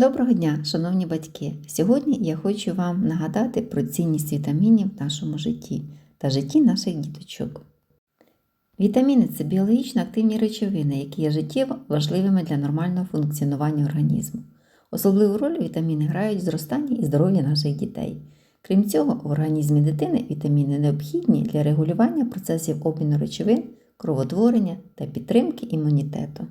Доброго дня, шановні батьки! Сьогодні я хочу вам нагадати про цінність вітамінів в нашому житті та житті наших діточок. Вітаміни це біологічно активні речовини, які є життєво важливими для нормального функціонування організму. Особливу роль вітаміни грають в зростанні і здоров'ї наших дітей. Крім цього, в організмі дитини вітаміни необхідні для регулювання процесів обміну речовин, кровотворення та підтримки імунітету.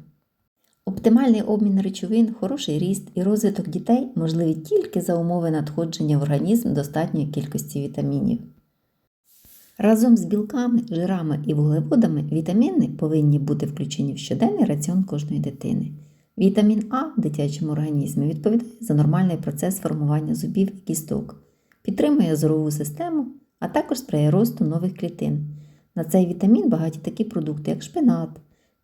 Оптимальний обмін речовин, хороший ріст і розвиток дітей можливі тільки за умови надходження в організм достатньої кількості вітамінів. Разом з білками, жирами і вуглеводами вітаміни повинні бути включені в щоденний раціон кожної дитини. Вітамін А в дитячому організмі відповідає за нормальний процес формування зубів і кісток, підтримує зорову систему, а також сприяє росту нових клітин. На цей вітамін багаті такі продукти, як шпинат,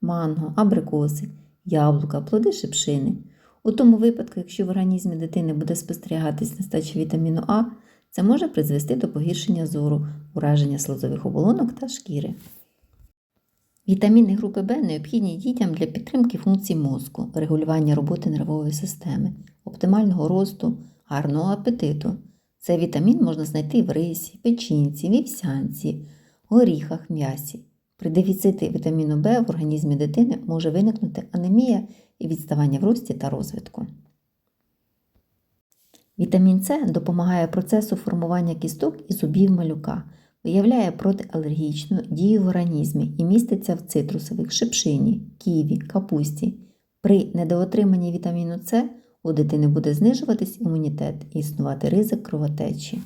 манго, абрикоси, яблука, плоди шипшини. У тому випадку, якщо в організмі дитини буде спостерігатись нестача вітаміну А, це може призвести до погіршення зору, ураження слизових оболонок та шкіри. Вітаміни групи В необхідні дітям для підтримки функцій мозку, регулювання роботи нервової системи, оптимального росту, гарного апетиту. Цей вітамін можна знайти в рисі, печінці, вівсянці, горіхах, м'ясі. При дефіциті вітаміну В в організмі дитини може виникнути анемія і відставання в рості та розвитку. Вітамін С допомагає процесу формування кісток і зубів малюка, виявляє протиалергічну дію в організмі і міститься в цитрусових шипшині, ківі, капусті. При недоотриманні вітаміну С у дитини буде знижуватись імунітет і існувати ризик кровотечі.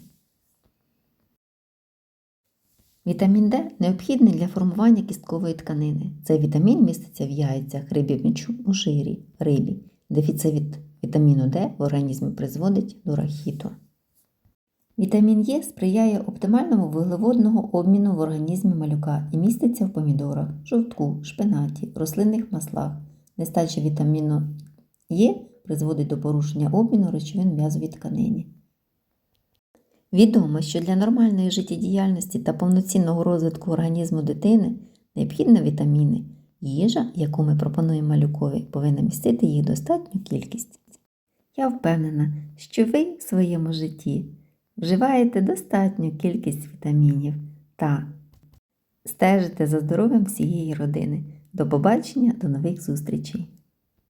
Вітамін Д необхідний для формування кісткової тканини. Цей вітамін міститься в яйцях, рибі мічу, жирі, рибі. Дефіцит вітаміну Д в організмі призводить до рахіту. Вітамін Е сприяє оптимальному вуглеводного обміну в організмі малюка і міститься в помідорах, жовтку, шпинаті, рослинних маслах. Нестача вітаміну Е призводить до порушення обміну речовин м'язовій тканині. Відомо, що для нормальної життєдіяльності та повноцінного розвитку організму дитини необхідні вітаміни. Їжа, яку ми пропонуємо малюкові, повинна містити їх достатню кількість. Я впевнена, що ви в своєму житті вживаєте достатню кількість вітамінів та стежите за здоров'ям всієї родини. До побачення, до нових зустрічей!